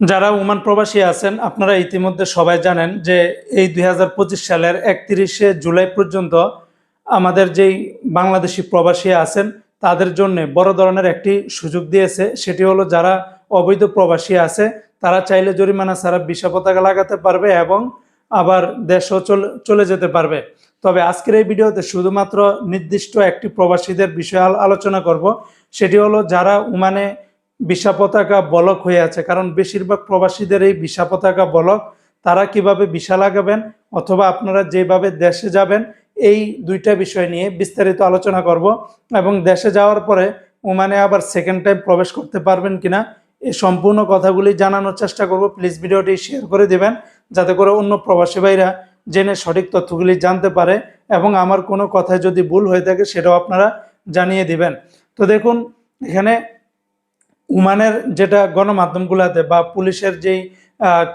যারা ওমান প্রবাসী আছেন, আপনারা ইতিমধ্যে সবাই জানেন যে এই দু হাজার পঁচিশ সালের একত্রিশে জুলাই পর্যন্ত আমাদের যেই বাংলাদেশি প্রবাসী আছেন, তাদের জন্য বড় ধরনের একটি সুযোগ দিয়েছে। সেটি হলো যারা অবৈধ প্রবাসী আছে, তারা চাইলে জরিমানা ছাড়া বিশা পতাকা লাগাতে পারবে এবং আবার দেশও চলে যেতে পারবে। তবে আজকের এই ভিডিওতে শুধুমাত্র নির্দিষ্ট একটি প্রবাসীদের বিষয়ে আলোচনা করব। সেটি হলো যারা ওমানে বিশা পতাকা বলক হয়ে আছে। কারণ বেশিরভাগ প্রবাসীদের এই বিশা পতাকা বলক তারা কীভাবে বিশা লাগাবেন অথবা আপনারা যেভাবে দেশে যাবেন, এই দুইটা বিষয় নিয়ে বিস্তারিত আলোচনা করব এবং দেশে যাওয়ার পরে ওমানে আবার সেকেন্ড টাইম প্রবেশ করতে পারবেন কিনা এই সম্পূর্ণ কথাগুলি জানানোর চেষ্টা করব। প্লিজ ভিডিওটি শেয়ার করে দেবেন, যাতে করে অন্য প্রবাসী ভাইরা জেনে সঠিক তথ্যগুলি জানতে পারে এবং আমার কোনো কথায় যদি ভুল হয়ে থাকে সেটাও আপনারা জানিয়ে দিবেন। তো দেখুন, এখানে উমানের যেটা গণমাধ্যমগুলোতে বা পুলিশের যেই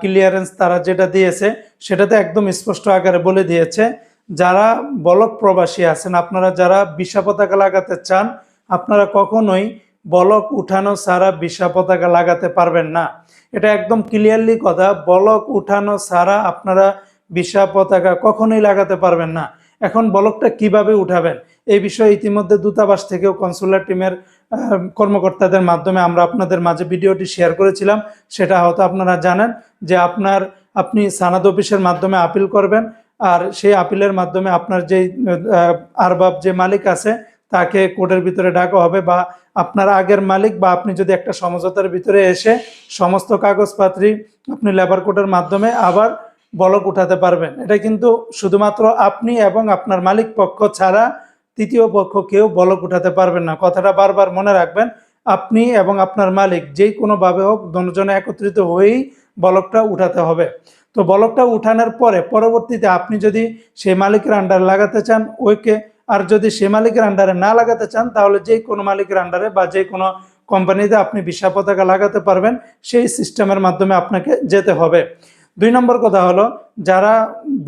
ক্লিয়ারেন্স তারা যেটা দিয়েছে, সেটাতে একদম স্পষ্ট আকারে বলে দিয়েছে, যারা বলক প্রবাসী আছেন, আপনারা যারা বিশা পতাকা লাগাতে চান, আপনারা কখনোই বলক উঠানো ছাড়া বিশা পতাকা লাগাতে পারবেন না। এটা একদম ক্লিয়ারলি কথা, বলক উঠানো ছাড়া আপনারা বিশা পতাকা কখনোই লাগাতে পারবেন না। এখন বলকটা কীভাবে উঠাবেন? এই বিষয়ে ইতিমধ্যে দূতাবাস থেকেও কনসুলার টিমের কর্মকর্তাদের মাধ্যমে আমরা আপনাদের মাঝে ভিডিওটি শেয়ার করেছিলাম। সেটা হয়তো আপনারা জানেন যে আপনার, আপনি সানাদ অফিসের মাধ্যমে আপিল করবেন আর সেই আপিলের মাধ্যমে আপনার যেই আরবাব যে মালিক আছে তাকে কোর্টের ভিতরে ডাকা হবে বা আপনার আগের মালিক বা আপনি যদি একটা সমঝোতার ভিতরে এসে সমস্ত কাগজপাত্রী আপনি লেবার কোর্টের মাধ্যমে আবার বলক উঠাতে পারবেন। এটা কিন্তু শুধুমাত্র আপনি এবং আপনার মালিক পক্ষ ছাড়া তৃতীয় পক্ষ কেউ বলক উঠাতে পারবেন না। কথাটা বারবার মনে রাখবেন, আপনি এবং আপনার মালিক যে কোনোভাবে হোক দুজনে একত্রিত হয়েই বলকটা উঠাতে হবে। তো বলকটা উঠানোর পরে পরবর্তীতে আপনি যদি সেই মালিকের আন্ডারে লাগাতে চান ওইকে আর যদি সে মালিকের আন্ডারে না লাগাতে চান, তাহলে যে কোনো মালিকের আন্ডারে বা যে কোনো কোম্পানিতে আপনি বিশা পতাকা লাগাতে পারবেন, সেই সিস্টেমের মাধ্যমে আপনাকে যেতে হবে। দুই নম্বর কথা হলো, যারা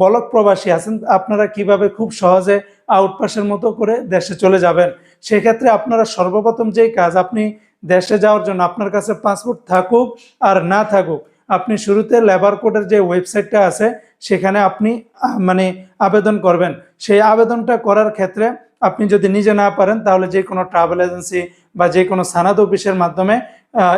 বলক প্রবাসী আছেন, আপনারা কীভাবে খুব সহজে আউটপাসের মতো করে দেশে চলে যাবেন। সেক্ষেত্রে আপনারা সর্বপ্রথম যেই কাজ, আপনি দেশে যাওয়ার জন্য আপনার কাছে পাসপোর্ট থাকুক আর না থাকুক, আপনি শুরুতে লেবার কোডের যে ওয়েবসাইটটা আছে, সেখানে আপনি মানে আবেদন করবেন। সেই আবেদনটা করার ক্ষেত্রে আপনি যদি নিজে না পারেন, তাহলে যে কোনো ট্রাভেল এজেন্সি বা যে কোনো সানাদ অফিসের মাধ্যমে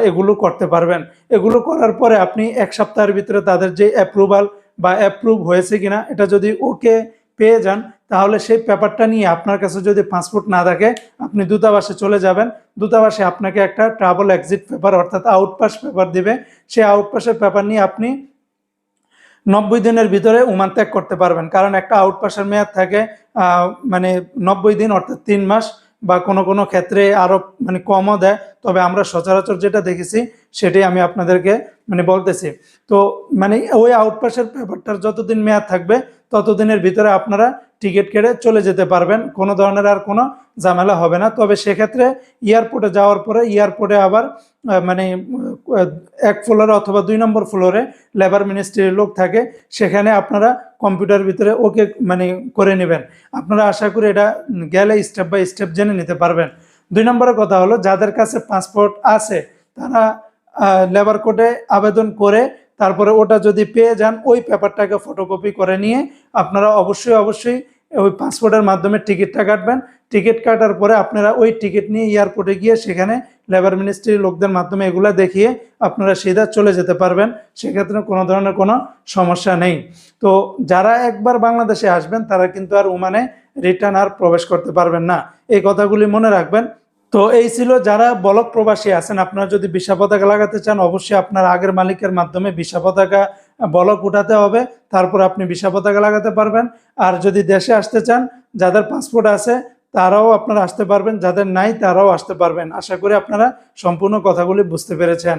এগুলো করতে পারবেন। এগুলো করার পরে আপনি এক সপ্তাহের ভিতরে তাদের যে অ্যাপ্রুভাল বা অ্যাপ্রুভ হয়েছে কিনা, এটা যদি ওকে পেয়ে যান তাহলে সেই পেপারটা নিয়ে আপনার কাছে যদি পাসপোর্ট না থাকে, আপনি দূতাবাসে চলে যাবেন। দূতাবাসে আপনাকে একটা ট্রাভেল এক্সিট পেপার অর্থাৎ আউটপাস পেপার দিবে। সেই আউটপাসের পেপার নিয়ে আপনি নব্বই দিনের ভিতরে উমান ত্যাগ করতে পারবেন। কারণ একটা আউটপাসের মেয়াদ থাকে মানে নব্বই দিন অর্থাৎ তিন মাস বা কোনো কোনো ক্ষেত্রে আরও মানে কমও দেয়। তবে আমরা সচরাচর যেটা দেখেছি, সেটাই আমি আপনাদেরকে মানে বলতেছি। তো মানে ওই আউটপাসের পেপারটার যতদিন মেয়াদ থাকবে, ততদিনের ভিতরে আপনারা টিকিট কেটে চলে যেতে পারবেন। কোনো ধরনের আর কোনো ঝামেলা হবে না। তবে সেক্ষেত্রে এয়ারপোর্টে যাওয়ার পরে এয়ারপোর্টে আবার মানে এক ফ্লোরে অথবা দুই নম্বর ফ্লোরে লেবার মিনিস্ট্রির লোক থাকে। সেখানে আপনারা কম্পিউটার ভিতরে ওকে মানে করে নেবেন। আপনারা আশা করি এটা গেলে স্টেপ বাই স্টেপ জেনে নিতে পারবেন। দুই নম্বরের কথা হলো, যাদের কাছে পাসপোর্ট আছে, তারা লেবার কোর্টে আবেদন করে তারপরে ওটা যদি পেয়ে যান, ওই পেপারটাকে ফটোকপি করে নিয়ে আপনারা অবশ্যই অবশ্যই ওই পাসপোর্টের মাধ্যমে টিকিটটা কাটবেন। টিকিট কাটার পরে আপনারা ওই টিকিট নিয়ে এয়ারপোর্টে গিয়ে সেখানে লেবার মিনিস্ট্রির লোকদের মাধ্যমে এগুলো দেখিয়ে আপনারা সিধা চলে যেতে পারবেন। সেক্ষেত্রে কোনো ধরনের কোনো সমস্যা নেই। তো যারা একবার বাংলাদেশে আসবেন, তারা কিন্তু আর ওমানে রিটার্ন আর প্রবেশ করতে পারবেন না। এই কথাগুলি মনে রাখবেন। তো এই ছিল যারা বলক প্রবাসী আছেন, আপনারা যদি বিশা পতাকা লাগাতে চান, অবশ্যই আপনার আগের মালিকের মাধ্যমে বিশা পতাকা বলক উঠাতে হবে, তারপর আপনি বিশা পতাকা লাগাতে পারবেন। আর যদি দেশে আসতে চান, যাদের পাসপোর্ট আছে, তারাও আপনারা আসতে পারবেন, যাদের নাই, তারাও আসতে পারবেন। আশা করি আপনারা সম্পূর্ণ কথাগুলি বুঝতে পেরেছেন।